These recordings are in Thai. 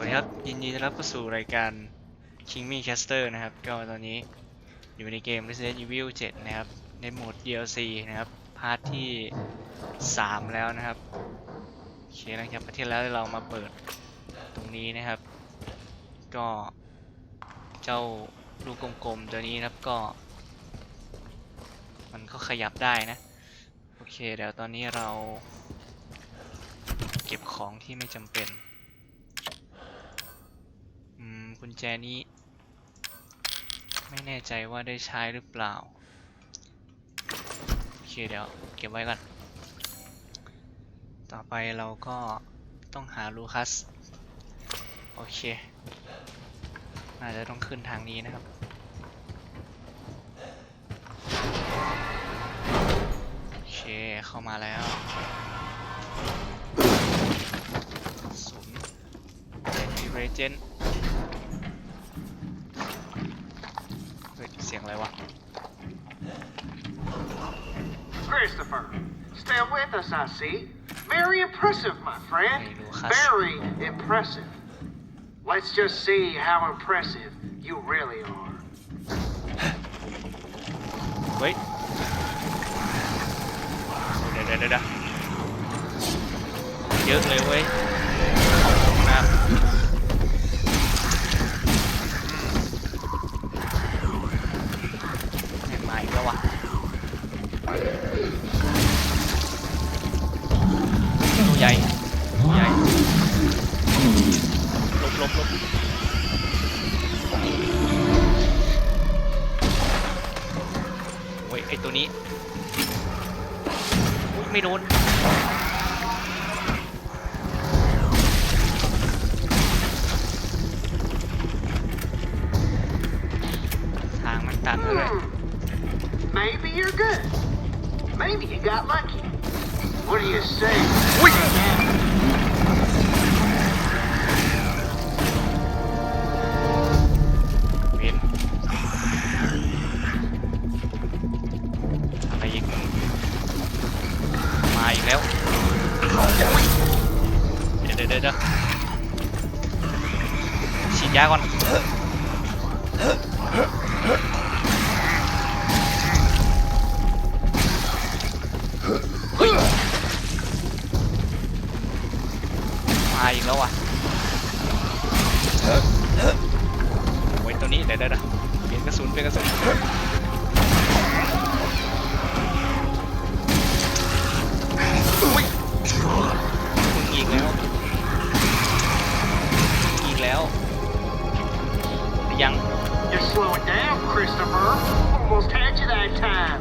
วัสดีครับ ยินดีต้อนรับเข้าสู่รายการ King Me Caster นะครับ ก็ตอนนี้อยู่ในเกม Resident Evil 7 นะครับ ในโหมด DLC นะครับ พาร์ทที่ 3 แล้วนะครับโอเคหลังจากประเทศแล้วเรามาเปิดตรงนี้นะครับ ก็เจ้าลูกกลมๆตัวนี้นะครับก็ มันก็ขยับได้นะ โอเค เดี๋ยวตอนนี้เรา เก็บของที่ไม่จำเป็น กุญแจนี้ ไม่แน่ใจว่าได้ใช้หรือเปล่า โอเคเดี๋ยวเก็บไว้ก่อน ต่อไปเราก็ต้องหาลูคัส โอเค น่าจะต้องขึ้นทางนี้นะครับโอเคเข้ามาแล้วศูนย์เจ็ดเรเจน วะ Christopher, stay with us, I see. Very impressive, my friend. Hey, Lucas. Very impressive. Let's just see how impressive you really are. เฮ้ย เดี๋ยวเดี๋ยวเดี๋ยวเดี๋ยวเยอะเลยเว้ย ใหญ่ใหญ่ลบลบลบโอ้ยไอตัวนี้ไม่โดน เดี๋ยวเดี๋ยวฉีดยาก่อนเฮ้ยมาอีกแล้วว่ะโอ้ยตัวนี้เดี๋ยวเดี๋ยวเดี๋ยวเปลี่ยนกระสุนเปลี่ยนกระสุน You're slowing down, Christopher. Almost had you that time.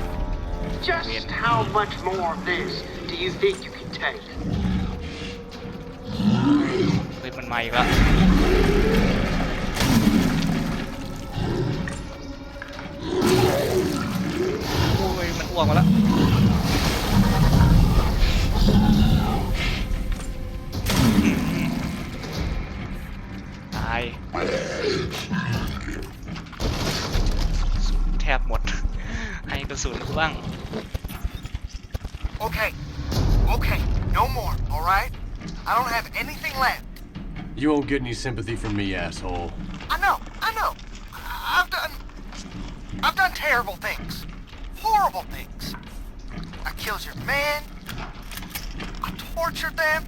Just Win. how much more of this do you think you can take? เฮ้ยมันมาอีกแล้ว โอ้ย มันอ้วกมาแล้ว ให้กระสุนกูบ้าง Okay. Okay. No more, alright? I don't have anything left. You won't get any sympathy from me, asshole. I know, I know. I- I've done. I've done terrible things. Horrible things. I killed your man. I tortured them.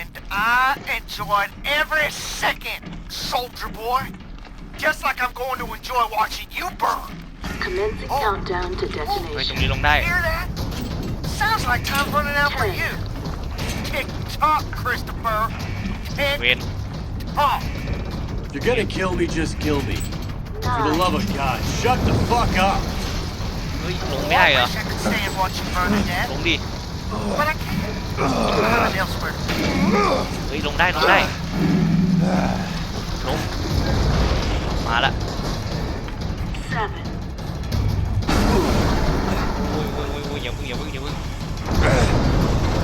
And I enjoyed every second, soldier boy. Just like I'm going to enjoy watching you burn. Commencing Oh. countdown to เฮ้ย ตรง detonation. นี้ลงได้ Hear that? Sounds like time's running out for you. Tick tock, Christopher. Tick เวน tock. If you're gonna kill me, just kill me. For the love of God, shut the fuck up! เฮ้ย ลง Oh, ไม่ได้ I เหรอ wish I could stand watch you burn to ล death, งดิ but I can't. Find elsewhere. เฮ้ย ลงได้ ลงได้ ลง มาละ Seven, อ้ยโอ้ยโอ้ยอย่าเพิ่งอย่าเพิ่งอย่าเ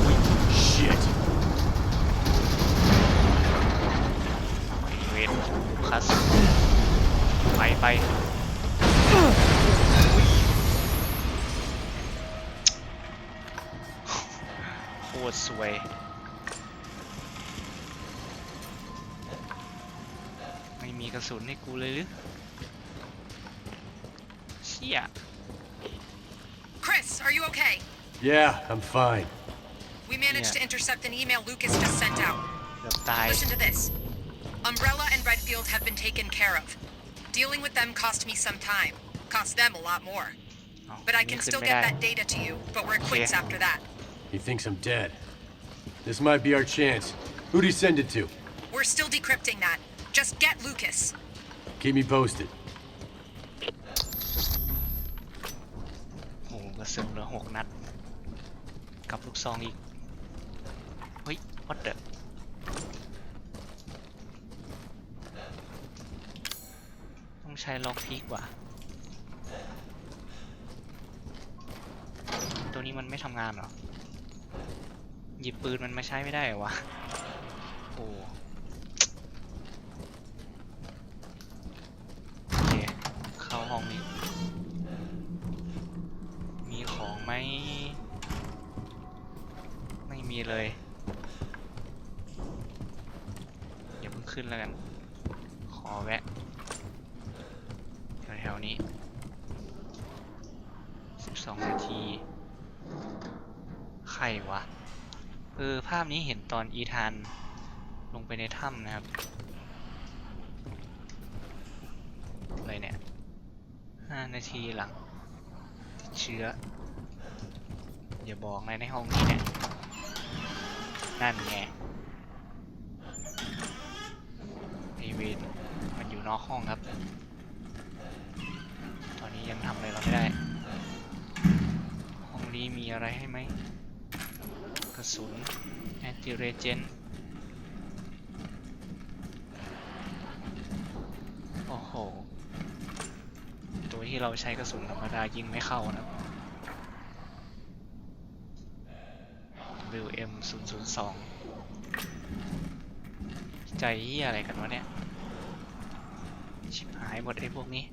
พิ่ง Shit. เวนคัสไปไปโคตรสวยมีกระสุนให้กูเลยหรือเชี่ย Lucas, are you okay? Yeah, I'm fine. We managed yeah. to intercept an email Lucas just sent out. Listen to this. Umbrella and Redfield have been taken care of. Dealing with them cost me some time. Cost them a lot more. But I can still get that data to you, but we're quits yeah. after that. He thinks I'm dead. This might be our chance. Who'd he send it to? We're still decrypting that. Just get Lucas. Keep me posted. ระสุนเหลือหกนัด กับลูกซองอีก เฮ้ย what the ต้องใช้ล็อกพีกว่ะตัวนี้มันไม่ทำงานหรอ หยิบปืนมันมาใช้ไม่ได้เหรอวะ โอ้เข้าห้องนี้ มีของไหม ไม่มีเลย อย่าเพิ่งขึ้นแล้วกัน ขอแวะ แถวๆนี้ 12 นาที ใครวะ เออ ภาพ นี้เห็นตอนอีธานลงไปในถ้ำนะครับอะไรเนี่ย5นาทีหลังเชื้อ อย่าบอกนะในห้องนี้เนี่ยนั่นไงไอเวนมันอยู่นอกห้องครับ ตอนนี้ยังทำอะไรเราไม่ได้ ห้องนี้มีอะไรให้ไหมกระสุน แอติเรเจนโอ้โห ตัวที่เราใช้กระสุนธรรมดายิงไม่เข้านะ WM 0 0 2 ใจเียอะไรกันวะเนี่ย ชิบหายหมดไอ้พวกนี้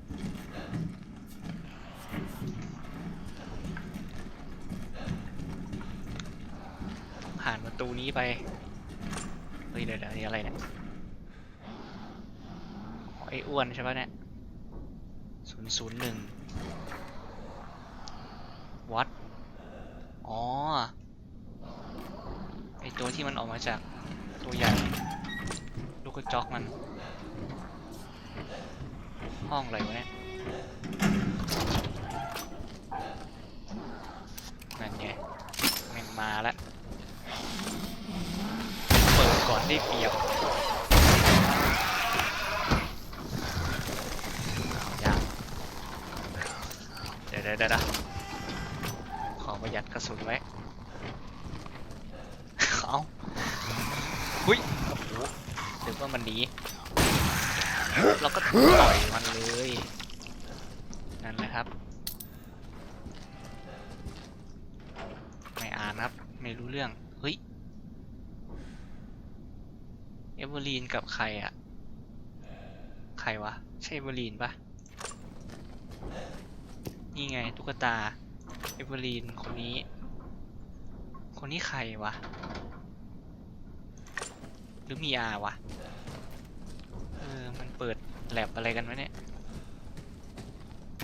ต้อง ผ่านประตูนี้ไป เฮ้ยเดี๋ยวเดี๋ยวนี่อะไรเนี่ยอ๋อไอ้อ้วนใช่ปะเนี่ย001วัด อ๋อ ไอตัวที่มันออกมาจากตัวใหญ่ ลูกกระจอกมัน ห้องอะไรวะเนี่ย นั่นไงแม่งมาแล้ว เปิดก่ อนได้เปรียบเอาอย่างเดี๋ยวเดี๋ยวเดี๋ยวขอประหยัดกระสุนไว้ เอาหุยโอ้โหนึกว่ามันหนีเราก็ต่อยมันเลย นั่นแหละครับ ไม่อ่านครับ ไม่รู้เรื่อง เฮ้ย เอเวอรี นกับใครอะใครวะ ใช่เอเวอรีนปะนี่ไงตุ๊กตา เอเวอรีนคนนี้ คนนี้ใครวะ หรือมีอาวะ เออ มันเปิดแลบอะไรกันวะเนี่ย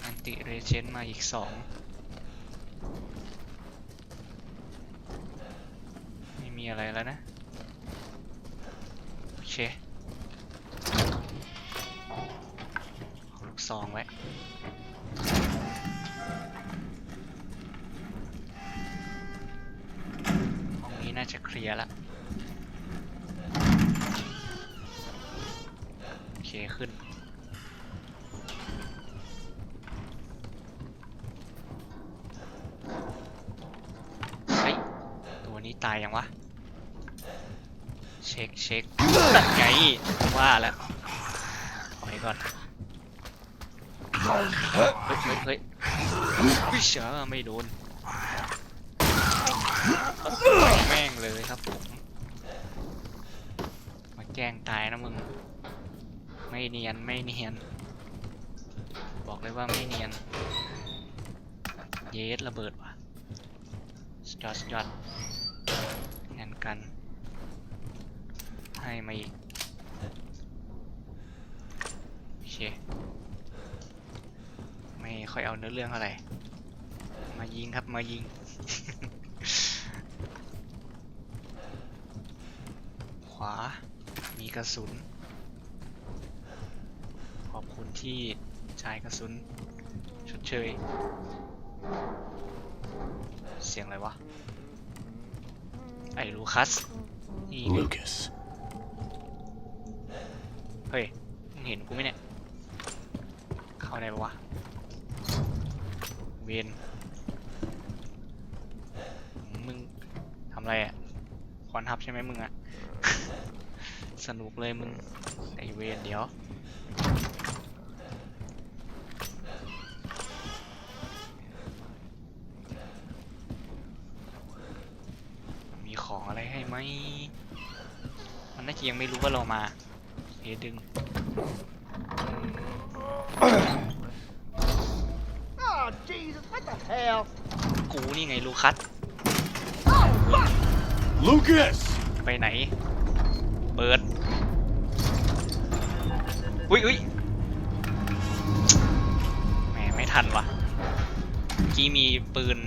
อันติเรเจนมาอีกสองไม่มีอะไรแล้วนะ เคเอาลูกซองไว้ห้องนี้น่าจะเคลียร์ละโอเคขึ้นเฮ้ยตัวนี้ตายยังวะ เช็คเช็คตัดไงว่าแล้วถอยก่อนเฮ้ยเฮ้ยเฮ้ยวิเชอไม่โดนแม่งเลยครับผม มาแกล้งตายนะมึง ไม่เนียนไม่เนียน บอกเลยว่าไม่เนียน เยสระเบิดว่ะสจอดสจอดแข่งกัน ให้มาอีกเคไม่ค่อยเอาเนื้อเรื่องอะไร มายิงครับมายิง ขวา มีกระสุน ขอบคุณที่จ่ายกระสุนชดเชย เสียงอะไรวะ ไอ้ลูคัสนี่ไง Lucas. เฮ้ยมึงเห็นกูไหมเนี่ย เข้าได้ปะวะ เวนมึงทำอะไรอะคอนทับใช่ไหมมึงอะสนุกเลยมึงไอเวนเดี๋ยวมีของอะไรให้ไหม มันน่าจะยังไม่รู้ว่าเรามา เฮดึง Oh, Jesus, what the hell? กูนี่ไงลูคัส Lucas! ไปไหน เปิด อุ้ยอุ้ยแหมไม่ทันวะเมื่อกี้มีปืน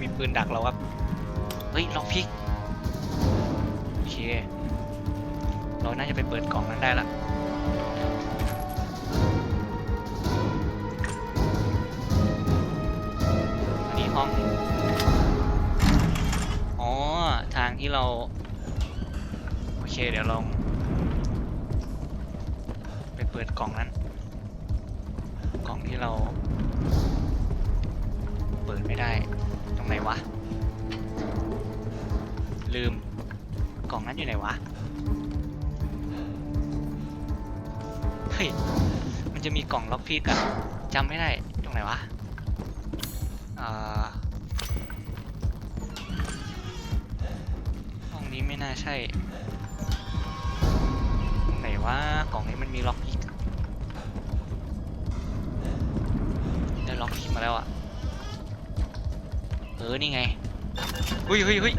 มีปืนดักเราครับ เฮ้ยล็อกพิกโอ เคเราน่าจะไปเปิดกล่องนั้นได้ละอันนี้ห้อง อ๋อ ทางที่เรา โอเค เดี๋ยวลอง ไปเปิดกล่องนั้น กล่องที่เรา เปิดไม่ได้ ตรงไหนวะ ลืม กล่องนั้นอยู่ไหนวะ เฮ้ย มันจะมีกล่องล็อกพีกอะจำไม่ได้ตรงไหนวะอ่าห้องนี้ไม่น่าใช่ ตรงไหนวะกล่องนี้มันมีล็อกพิกได้ล็อกพิกมาแล้วอะเออ นี่ไง เฮ้ยเฮ้ยเฮ้ย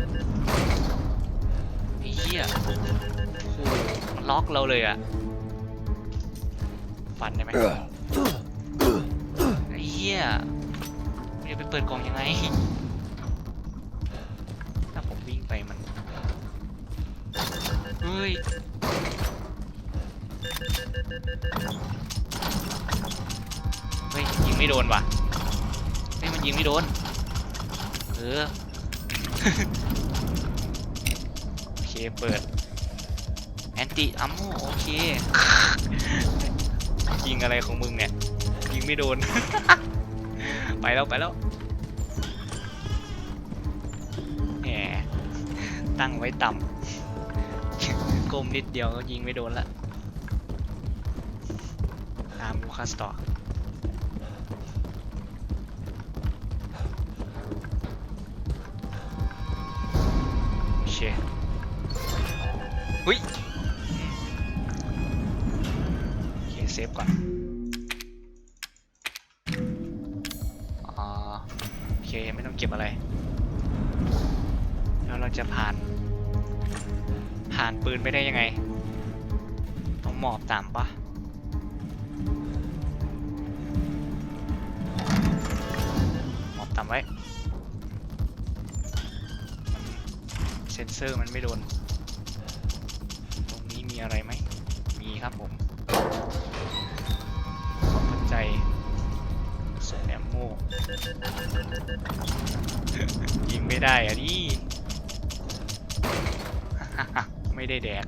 เหี้ยล็อกเราเลยอะฟันได้ไหมไอ้เหี้ยมันจะไปเปิดกล่องยังไง ถ้าผมวิ่งไปมัน เฮ้ยเฮ้ยยิงไม่โดนว่ะเฮ้ยมันยิงไม่โดน เออ เคเปิดแอนติอัมโมโอเคยิงอะไรของมึงเนี่ย ยิงไม่โดน ไปแล้วไปแล้วแหมตั้งไว้ต่ำก้มนิดเดียวก็ยิงไม่โดนละตามลูคัสต่อโอ เคไม่ต้องเก็บอะไร แล้วเราจะผ่าน ผ่านปืนไปได้ยังไง ต้องหมอบต่ำปะหมอบต่ำไว้ เซนเซอร์มันไม่โดน ตรงนี้มีอะไรไหม มีครับผม ยิงไม่ได้อะดิ ไม่ได้แดก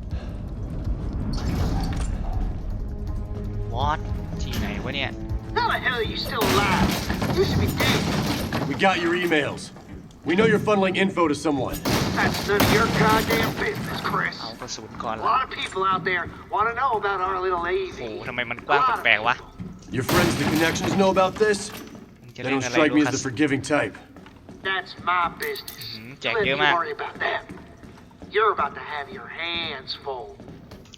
วอตที่ไหนวะเนี่ย How the hell are you still alive? You should be dead. We got your emails. We know you're funneling info to someone. That's none of your goddamn business, Chris. เอากระสุนก่อน A ละ lot of people out there want to know about our little โอ้โห AV. ทำไมมันกว้างแปลกๆวะ Your friends, the connections, know about this? มึงจะ They เล่น don't อะไร strike ลู me as คั the ส forgiving type. That's my business. Mhm, Let Jack, me you're mad. worry about that. You're about to have your hands full.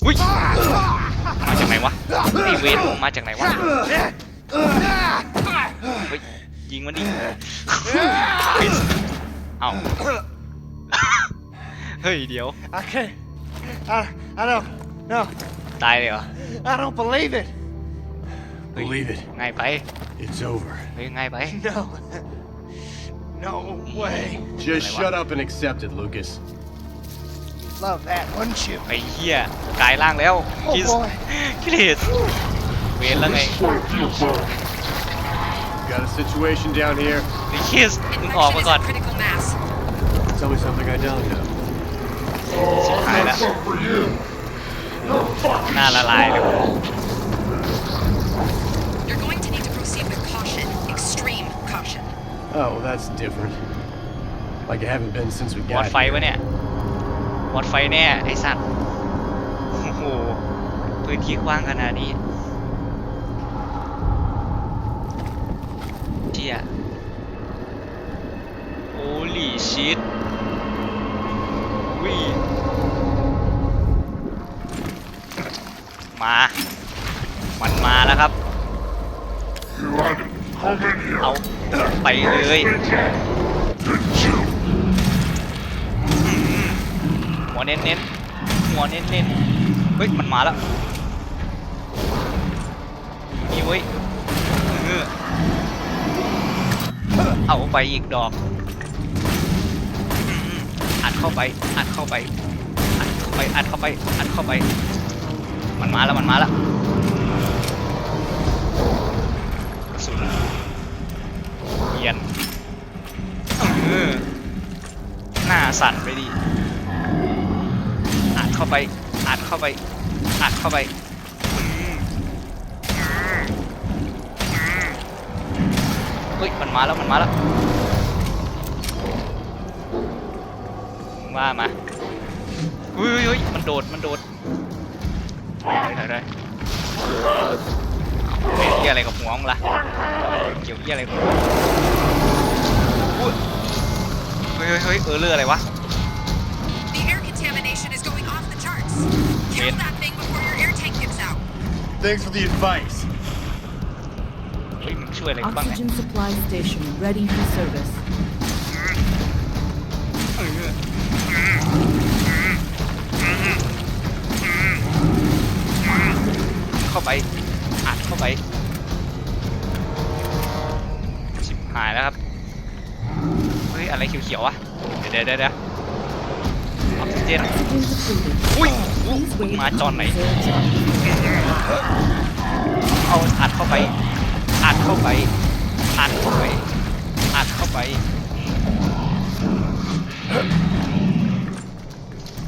อุ้ย มาจากไหนวะไอเวนมาจากไหนวะ เฮ้ย ยิงมันดิเอ้า เฮ้ย เดี๋ยว I can't. I, I don't, no, ตายเลยเหรอ I don't believe it. Believe it. ง่ายไป It's over. เฮ้ยง่ายไป No, no way. Just shut up and accept it, Lucas. Love that, wouldn't you? ไอ้เหี้ยกลายร่างแล้ว โอ้ คิส โห คิเลสเวรแล้วไง Got a situation down here. ไอ้คิสมึงออก Infection มา is ก่อน at critical mass. Tell me something I don't know. ชิบหายแล้วหน้าละลายเลย Oh, well, that's different. Like I haven't been since we วอด got ไฟ here. วะเนี่ย วอดไฟแน่ไอ้สัตว์ โอ้โห พื้นที่กว้างขนาดนี้เจียโอ้ลีชิตวิมา มันมาแล้วครับ เอาไปเลยหัวเน้นเน้นหัวเน้นเน้นเฮ้ยมันมาแล้วมีเว้ยเอาไปอีกดอกอัดเข้าไปอัดเข้าไปอัดเข้าไปอัดเข้าไปอัดเข้าไป มันมาแล้วมันมาแล้ว สุนเยียนเออหน้าสั่นไปดิอัดเข้าไปอัดเข้าไปอัดเข้าไปเฮ้ยมันมาแล้วมันมาแล้วว่ามาเฮ้ยเฮ้ยมันโดดมันโดดได้ได้ได้ เป็นเกี่ยอะไรกับหัวมึงล่ะเกี่ยวเกี่ยอะไรกับหัวอุ๊ยเฮ้ยเฮ้ยเฮ้ยเออเรืออะไรวะ The air contamination is going off the charts. Kill Wait. that thing before your air tank gives out. Thanks for the advice. เฮ้ยมึงช่วยอะไรกูบ้างเนี่ย Oxygen supply station ready for service. เข้าไปอัดเข้าไปายแล้วครับ เฮ้ย อะไรเขียวๆวะ เดี๋ยวเดี๋ยวเดี๋ยวออกซิเจนอุ้ยมึงมาจอนไหน เอาอัดเข้าไป อัดเข้าไป อัดเข้าไป อัดเข้าไป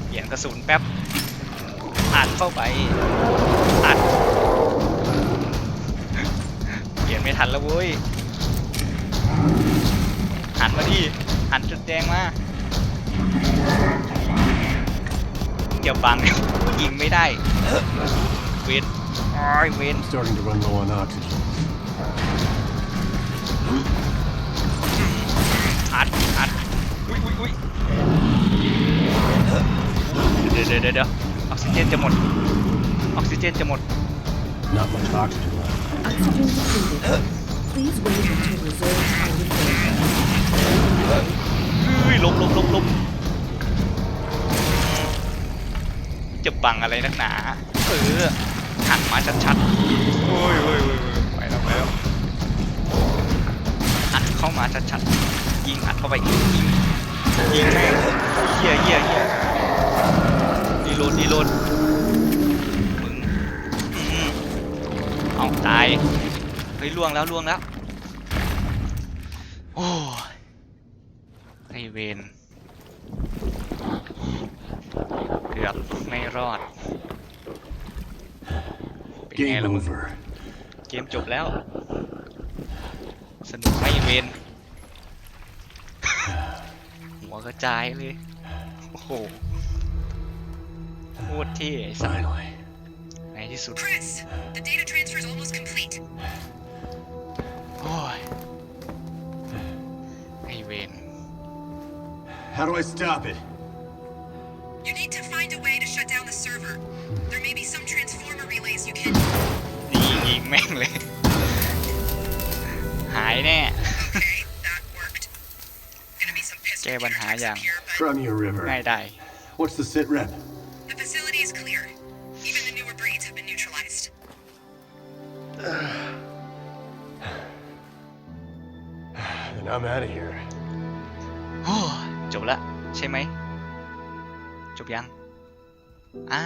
เปลี่ยนกระสุนแป๊บ อัดเข้าไป อัด เปลี่ยนไม่ทันแล้วเว้ย หันมาดิหันจุดแดงมาอย่าบังยิงไม่ได้ เวนอ้ายเวน I'm starting to run low on oxygen. อัดอัดอุ้ยอุ้ยอุ้ยเดี๋ยวเดี๋ยวเดี๋ยวเดี๋ยวออกซิเจนจะหมด ออกซิเจนจะหมด Not much oxygen left. Oxygen depleted. Please wait until reserves are refilled. เฮ้ยลบลบลบลบจะบังอะไรนักหนา เออหันมาชัดๆโอ้ยโอ้ยโอ้ยโอ้ยไปแล้วไปแล้วอัดเข้ามาชัดๆยิงอัดเข้าไปยิงยิงยิงแม่งเหี้ยเหี้ยเหี้ยดีโหลดดีโหลดมึงอืมเอาตายเฮ้ยล่วงแล้วล่วงแล้ว โอ้ยไอเวนเกือบไม่รอด เป็นไง Game ล่ะมึง over. เกมจบแล้ว สนุกไหมไอ้เวนหัวกระจายเลย โอ้โหโคตรเท่ไอ้สัส Finally. ในที่สุด Chris, the data transfer is almost complete. โอ้ย ไอเวน How do I stop it? You need to find a way to shut down the server. There may be some transformer relays you can. นี่ยิงแม่งเลย หายแน่ Okay, that worked. Gonna be some pistol Kaya ban gear tricks hayang. up here, but Crimea River. ง่ายได้ What's the sit rep? I'm out of here. โอ้จบละใช่ไหม จบยัง อ่า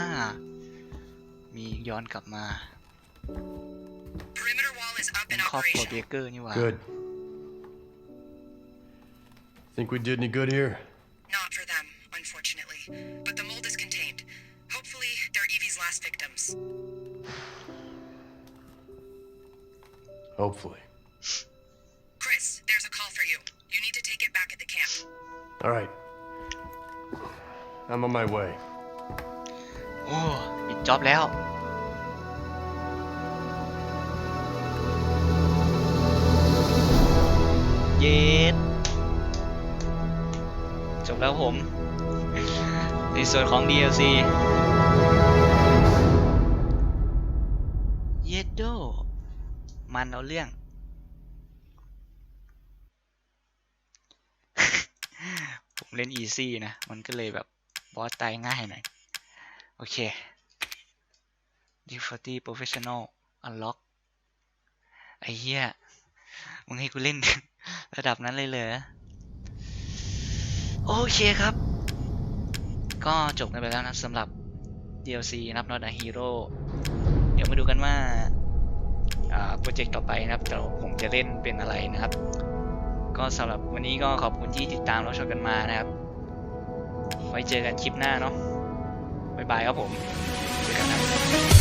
มีย้อนกลับมา Perimeter wall is up เป็ and นครอบครัว operational. เบเกอร์นี่หว่า Good. Think we did any good here? Not for them, unfortunately. But the mold is contained. Hopefully, they're Evie's last victims. Hopefully. All right. I'm on my way. โอ้ปิดจ็อบแล้ว เย็ดจบแล้วผม ในส่วนของ DLC เย็ดโด มันเอาเรื่อง ผม เล่น Easy นะ มันก็เลยแบบบอสตายง่ายหน่อย โอเค Difficulty Professional Unlock ไอ้เหี้ย มึงให้กูเล่น ระดับนั้นเลยเหรอ โอเคครับ ก็จบกันไปแล้วนะสำหรับ DLC นะครับ Not a Hero เดี๋ยวมาดูกันว่าโปรเจกต์ต่อไปนะครับเดี๋ยวผมจะเล่นเป็นอะไรนะครับ ก็สำหรับวันนี้ก็ขอบคุณที่ติดตามรับชมกันมานะครับ ไว้เจอกันคลิปหน้าเนาะบ๊ายบายครับผมเจอกันครับ